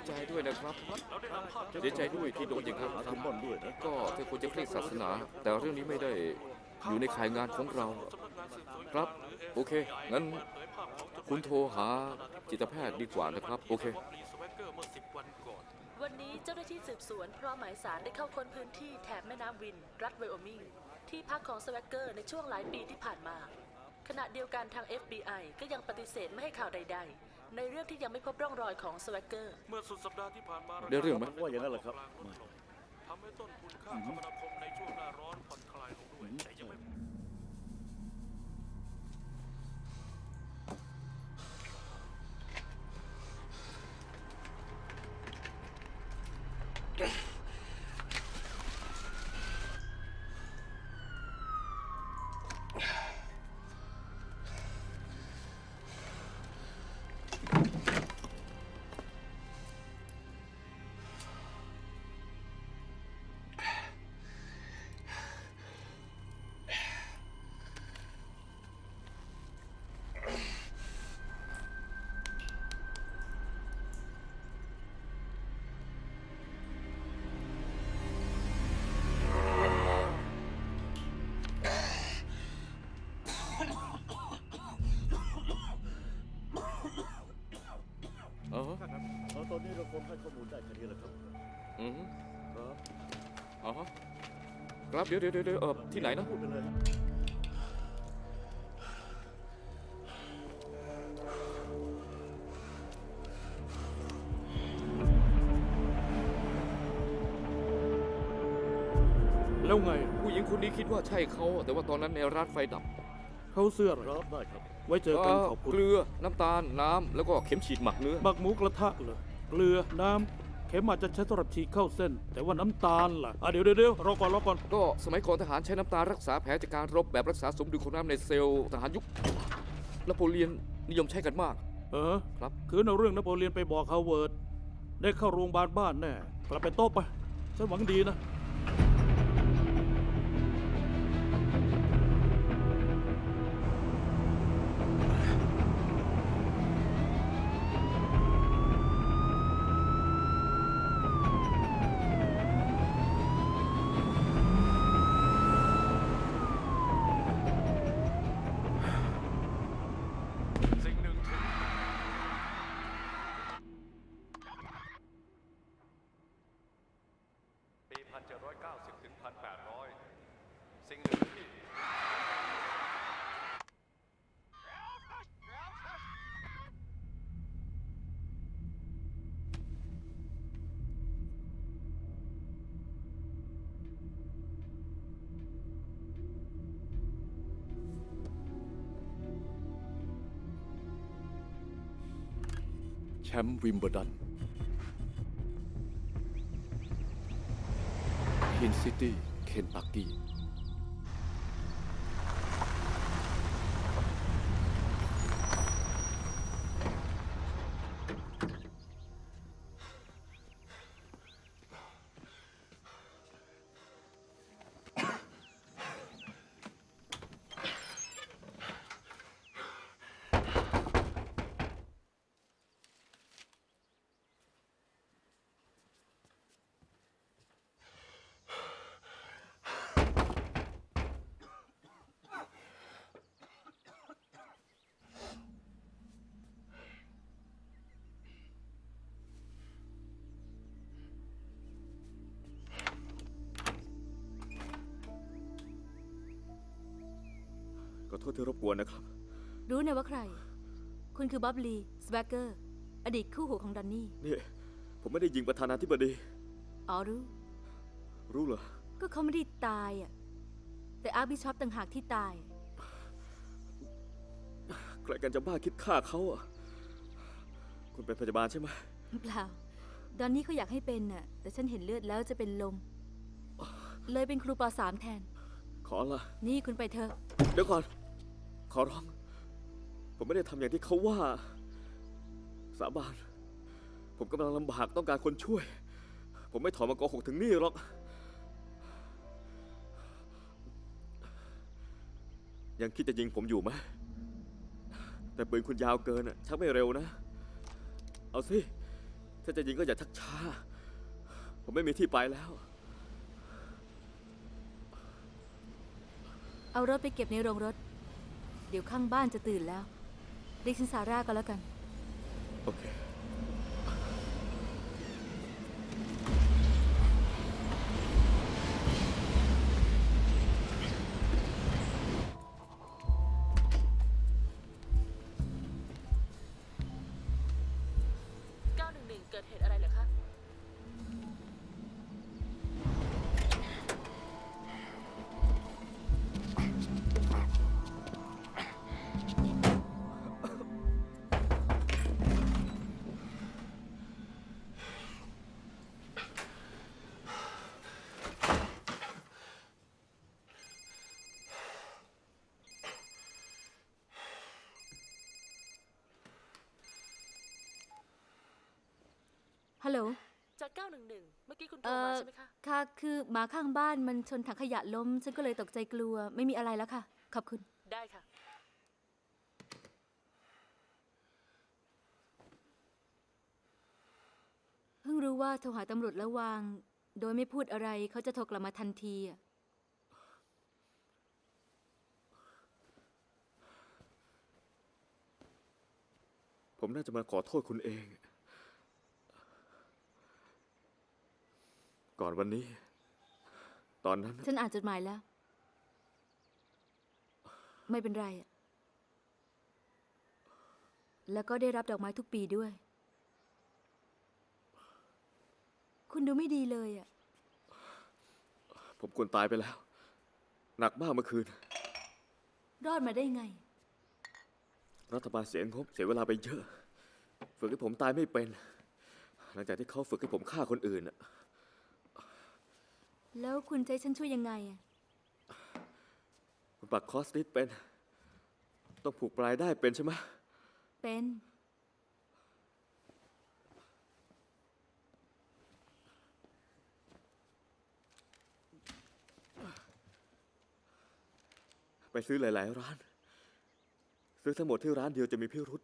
ยใจด้วยนะครับเสียใจด้วยที่โดนอย่างนั้นหาครัคุบณม่อนด้วยนะก็เธอควรจะเคร่งศาสนา แต่เรื่องนี้ไม่ได้อยู่ในข่ายงานของเรา ครับ โอเค งั้นคุณโทรหาจิตแพทย์ดีกว่านะครับ โอเค วันนี้เจ้าหน้าที่สืบสวนพร้อมหมายสารได้เข้าค้นพื้นที่แถบแม่น้ำวิน รัฐไวโอมิง ที่พักของสแวกเกอร์ในช่วงหลายปีที่ผ่านมา ขณะเดียวกันทาง FBI ก็ยังปฏิเสธไม่ให้ข่าวใด ๆ ในเรื่องที่ยังไม่พบร่องรอยของสแวกเกอร์ เมื่อสุดสัปดาห์ที่ผ่านมาได้เรื่องไหมว่าอย่างนั้นเหรอครับ ทำให้ต้นทุนค่าคมนาคมในช่วงหน้าร้อนผ่อนคลายลงด้วยแต่ยังไม่ อ๋อเอาตอนนี้เราคงให้ข้อมูลได้แค่นี้แหละครับอือฮึครับอ๋อครับเดี๋ยวเดี๋ยวเดี๋ยวเออที่ไหนนะพูดไปเลยฮะแล้วไง ผู้หญิงคนนี้คิดว่าใช่เขา แต่ว่าตอนนั้นในร้านไฟดับ เขาเสื้อเหรคอรับได้ครับ ไว้เจอกันขอบคุณเกลือน้ำตาลน้ำแล้วก็เข็มฉีดหมักเนื้อบักหมูกระทะเหรอเกลือน้ำเข็มอาจจะใช้สำหรับฉีกเข้าเส้น แต่ว่าน้ำตาลล่ะอะเดี๋ยวเดี๋ยวเดี๋ยวรอก่อนรอก่อนก็สมัยก่อนทหารใช้น้ำตาลรักษาแผลจากการรบแบบรักษาสมดุลของน้ำในเซลล์ทหารยุคนโปเลียนนิยมใช้กันมาก เออครับคือเอาเรื่องนโปเลียนไปบอกฮาวเวิร์ดได้เข้าโรงพยาบาลบ้านแน่กลับไปโต๊ะไปฉันหวังดีนะ ชมป์วิมเบลดันเคนซิตี้ เคนตักกี้ ขอโทษที่รบกวนนะครับ รู้นะว่าใคร คุณคือบ๊อบลีสแวกเกอร์ อดีตคู่หูของดอนนี่ นี่ ผมไม่ได้ยิงประธานาธิบดี อ๋อรู้ รู้เหรอ ก็เขาไม่ได้ตายอะ แต่อาร์บิชอปต่างหากที่ตาย ใครกันจะบ้าคิดฆ่าเขาอะ คุณเป็นพยาบาลใช่ไหมเปล่า ดอนนี่เขาอยากให้เป็นน่ะ แต่ฉันเห็นเลือดแล้วจะเป็นลม เลยเป็นครูปสามแทน ขอละนี่คุณไปเถอะ เดี๋ยวก่อน ขอร้อง ผมไม่ได้ทำอย่างที่เขาว่า สาบาน ผมกำลังลำบากต้องการคนช่วย ผมไม่ถอนมาโกหกถึงนี่หรอก ยังคิดจะยิงผมอยู่ไหม แต่ปืนคุณยาวเกินอะชักไม่เร็วนะ เอาสิถ้าถ้าจะยิงก็อย่าชักช้า ผมไม่มีที่ไปแล้ว เอารถไปเก็บในโรงรถ เดี๋ยวข้างบ้านจะตื่นแล้วเรียกฉันซาร่าก็แล้วกัน โอเค ฮัลโหล จาก 911 เมื่อกี้คุณโทเอ่รมาอใช่ไหมคะ ค่ะ คือหมาข้างบ้านมันชนถังขยะล้ม ฉันก็เลยตกใจกลัว ไม่มีอะไรแล้วค่ะ ขอบคุณ ได้ค่ะ เพิ่งรู้ว่าโทรหาตำรวจแล้ววาง โดยไม่พูดอะไรเขาจะโทรกลับมาทันทีอะผมน่าจะมาขอโทษคุณเอง ก่อนวันนี้ ตอนนั้น ฉันอ่านจดหมายแล้ว ไม่เป็นไรอะแล้วก็ได้รับดอกไม้ทุกปีด้วย คุณดูไม่ดีเลยอะ ผมควรตายไปแล้ว หนักมากเมื่อคืน รอดมาได้ไง รัฐบาลเสียงบเสียเวลาไปเยอะ ฝึกให้ผมตายไม่เป็น หลังจากที่เขาฝึกให้ผมฆ่าคนอื่นน่ะ แล้วคุณจะให้ฉันช่วยยังไงอะคุณปักคอสติสเป็น ต้องผูกปลายได้เป็นใช่ไหมเป็น ไปซื้อหลาย ๆ ร้าน ซื้อทั้งหมดที่ร้านเดียวจะมีพิรุษ